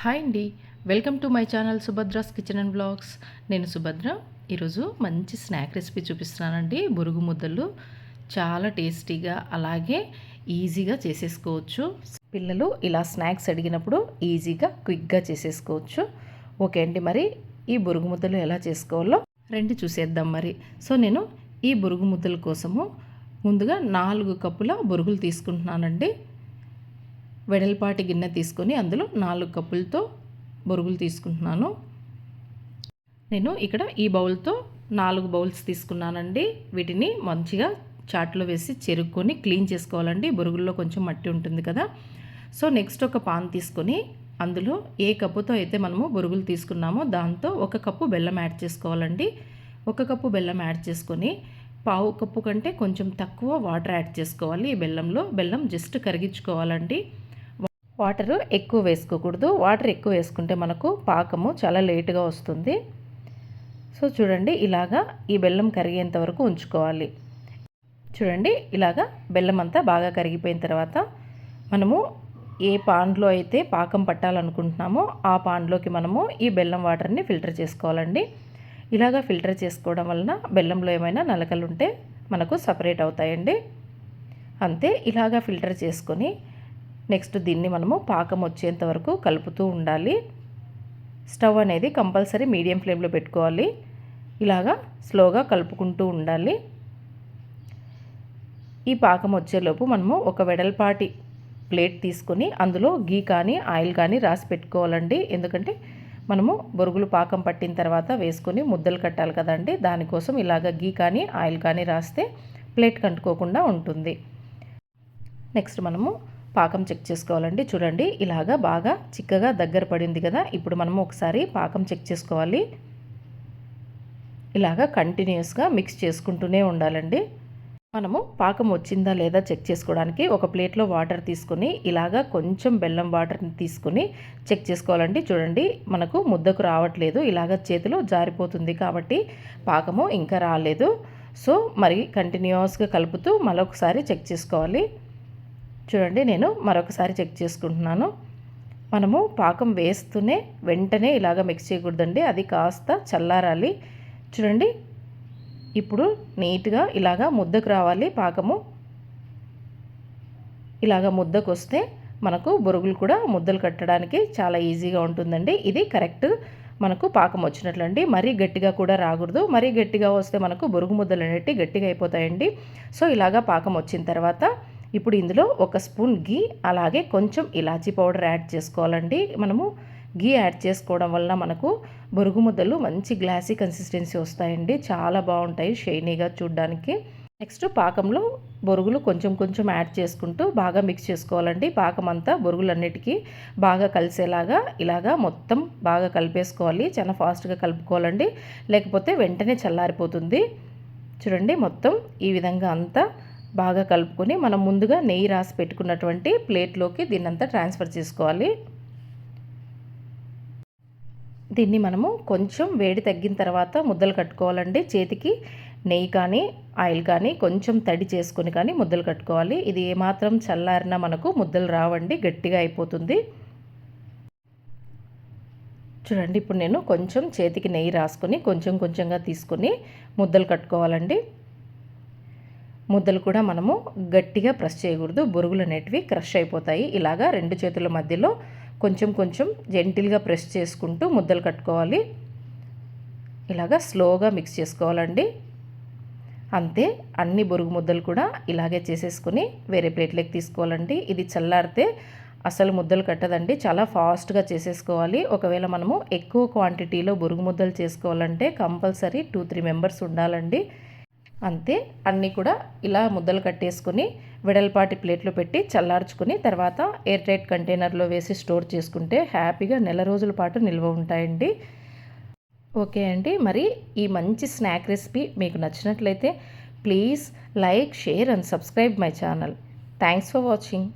Hi అండి. Welcome to my channel Subhadra's kitchen and blogs. నేను సుభద్ర. ఈరోజు మంచి స్నాక్ రెసిపీ చూపిస్తున్నానండి. బురుగు ముద్దలు. చాలా టేస్టీగా అలాగే ఈజీగా చేసేసుకోవచ్చు. పిల్లలు ఇలా స్నాక్స్ అడిగినప్పుడు ఈజీగా క్విక్గా చేసేసుకోవచ్చు. ఓకే అండి మరి ఈ బురుగు ముద్దలు ఎలా చేసుకోవాలో రెండు చూసేద్దాం మరి. సో నేను ఈ బురుగు ముద్దల కోసము ముందుగా నాలుగు కప్పుల బురుగులు తీసుకుంటున్నానండి. వెడల్పాటి గిన్నె తీసుకొని అందులో నాలుగు కప్పులతో బొరుగులు తీసుకుంటున్నాను. నేను ఇక్కడ ఈ బౌల్తో నాలుగు బౌల్స్ తీసుకున్నానండి. వీటిని మంచిగా చాట్లో వేసి చెరుక్కొని క్లీన్ చేసుకోవాలండి. బొరుగుల్లో కొంచెం మట్టి ఉంటుంది కదా. సో నెక్స్ట్ ఒక పాన్ తీసుకొని అందులో ఏ కప్పుతో అయితే మనము బొరుగులు తీసుకున్నామో దాంతో ఒక కప్పు బెల్లం యాడ్ చేసుకోవాలండి. ఒక కప్పు బెల్లం యాడ్ చేసుకొని పావు కప్పు కంటే కొంచెం తక్కువ వాటర్ యాడ్ చేసుకోవాలి ఈ బెల్లంలో. బెల్లం జస్ట్ కరిగించుకోవాలండి. వాటర్ ఎక్కువ వేసుకోకూడదు. వాటర్ ఎక్కువ వేసుకుంటే మనకు పాకము చాలా లేటుగా వస్తుంది. సో చూడండి ఇలాగా ఈ బెల్లం కరిగేంత వరకు ఉంచుకోవాలి. చూడండి ఇలాగా బెల్లం అంతా బాగా కరిగిపోయిన తర్వాత మనము ఏ పాన్లో అయితే పాకం పట్టాలనుకుంటున్నామో ఆ పాన్లోకి మనము ఈ బెల్లం వాటర్ని ఫిల్టర్ చేసుకోవాలండి. ఇలాగా ఫిల్టర్ చేసుకోవడం వలన బెల్లంలో ఏమైనా నలకలు ఉంటే మనకు సపరేట్ అవుతాయండి. అంతే ఇలాగా ఫిల్టర్ చేసుకొని నెక్స్ట్ దీన్ని మనము పాకం వచ్చేంత వరకు కలుపుతూ ఉండాలి. స్టవ్ అనేది కంపల్సరీ మీడియం ఫ్లేమ్లో పెట్టుకోవాలి. ఇలాగా స్లోగా కలుపుకుంటూ ఉండాలి. ఈ పాకం వచ్చేలోపు మనము ఒక వెడల్పాటి ప్లేట్ తీసుకొని అందులో గీ కానీ ఆయిల్ కానీ రాసి పెట్టుకోవాలండి. ఎందుకంటే మనము బొరుగులు పాకం పట్టిన తర్వాత వేసుకొని ముద్దలు కట్టాలి కదండి. దానికోసం ఇలాగ గీ కానీ ఆయిల్ కానీ రాస్తే ప్లేట్ కంటుకోకుండా ఉంటుంది. నెక్స్ట్ మనము పాకం చెక్ చేసుకోవాలండి. చూడండి ఇలాగా బాగా చిక్కగా దగ్గర పడింది కదా. ఇప్పుడు మనము ఒకసారి పాకం చెక్ చేసుకోవాలి. ఇలాగా కంటిన్యూస్గా మిక్స్ చేసుకుంటూనే ఉండాలండి. మనము పాకం వచ్చిందా లేదా చెక్ చేసుకోవడానికి ఒక ప్లేట్లో వాటర్ తీసుకొని ఇలాగా కొంచెం బెల్లం వాటర్ని తీసుకొని చెక్ చేసుకోవాలండి. చూడండి మనకు ముద్దకు రావట్లేదు. ఇలాగ చేతిలో జారిపోతుంది కాబట్టి పాకము ఇంకా రాలేదు. సో మరి కంటిన్యూస్గా కలుపుతూ మరొకసారి చెక్ చేసుకోవాలి. చూడండి నేను మరొకసారి చెక్ చేసుకుంటున్నాను. మనము పాకం వేస్తూనే వెంటనే ఇలాగ మిక్స్ చేయకూడదండి. అది కాస్త చల్లారాలి. చూడండి ఇప్పుడు నీట్గా ఇలాగా ముద్దకు రావాలి పాకము. ఇలాగ ముద్దకు వస్తే మనకు బొరుగులు కూడా ముద్దలు కట్టడానికి చాలా ఈజీగా ఉంటుందండి. ఇది కరెక్ట్ మనకు పాకం వచ్చినట్లండి. మరీ గట్టిగా కూడా రాకూడదు. మరీ గట్టిగా వస్తే మనకు బొరుగు ముద్దలు అనేవి గట్టిగా అయిపోతాయండి. సో ఇలాగా పాకం వచ్చిన తర్వాత ఇప్పుడు ఇందులో ఒక స్పూన్ గీ అలాగే కొంచెం ఇలాచీ పౌడర్ యాడ్ చేసుకోవాలండి. మనము గీ యాడ్ చేసుకోవడం వలన మనకు బొరుగు ముద్దలు మంచి గ్లాసీ కన్సిస్టెన్సీ వస్తాయండి. చాలా బాగుంటాయి షైనీగా చూడడానికి. నెక్స్ట్ పాకంలో బొరుగులు కొంచెం కొంచెం యాడ్ చేసుకుంటూ బాగా మిక్స్ చేసుకోవాలండి. పాకం అంతా బొరుగులన్నిటికీ బాగా కలిసేలాగా ఇలాగా మొత్తం బాగా కలిపేసుకోవాలి. చాలా ఫాస్ట్గా కలుపుకోవాలండి. లేకపోతే వెంటనే చల్లారిపోతుంది. చూడండి మొత్తం ఈ విధంగా అంతా బాగా కలుపుకొని మనం ముందుగా నెయ్యి రాసి పెట్టుకున్నటువంటి ప్లేట్లోకి దీన్నంతా ట్రాన్స్ఫర్ చేసుకోవాలి. దీన్ని మనము కొంచెం వేడి తగ్గిన తర్వాత ముద్దలు కట్టుకోవాలండి. చేతికి నెయ్యి కానీ ఆయిల్ కానీ కొంచెం తడి చేసుకొని కానీ ముద్దలు కట్టుకోవాలి. ఇది ఏమాత్రం చల్లారినా మనకు ముద్దలు రావండి గట్టిగా అయిపోతుంది. చూడండి ఇప్పుడు నేను కొంచెం చేతికి నెయ్యి రాసుకొని కొంచెం కొంచెంగా తీసుకొని ముద్దలు కట్టుకోవాలండి. ముద్దలు కూడా మనము గట్టిగా ప్రెస్ చేయకూడదు. బొరుగులు అనేటివి క్రష్ అయిపోతాయి. ఇలాగా రెండు చేతుల మధ్యలో కొంచెం కొంచెం జెంటిల్గా ప్రెస్ చేసుకుంటూ ముద్దలు కట్టుకోవాలి. ఇలాగా స్లోగా మిక్స్ చేసుకోవాలండి. అంతే అన్ని బొరుగు ముద్దలు కూడా ఇలాగే చేసేసుకొని వేరే ప్లేట్లోకి తీసుకోవాలండి. ఇది చల్లారితే అసలు ముద్దలు కట్టదండి. చాలా ఫాస్ట్గా చేసేసుకోవాలి. ఒకవేళ మనము ఎక్కువ క్వాంటిటీలో బొరుగు ముద్దలు చేసుకోవాలంటే కంపల్సరీ టూ త్రీ మెంబర్స్ ఉండాలండి. అంతే. అన్నీ కూడా ఇలా ముద్దలు కట్టేసుకొని వెడల్పాటి ప్లేట్లో పెట్టి చల్లార్చుకుని తర్వాత ఎయిర్ టైట్ కంటైనర్లో వేసి స్టోర్ చేసుకుంటే హ్యాపీగా నెల రోజుల పాటు నిల్వ ఉంటాయండి. ఓకే అండి. మరి ఈ మంచి స్నాక్ రెసిపీ మీకు నచ్చినట్లయితే please like share and subscribe my channel. Thanks for watching.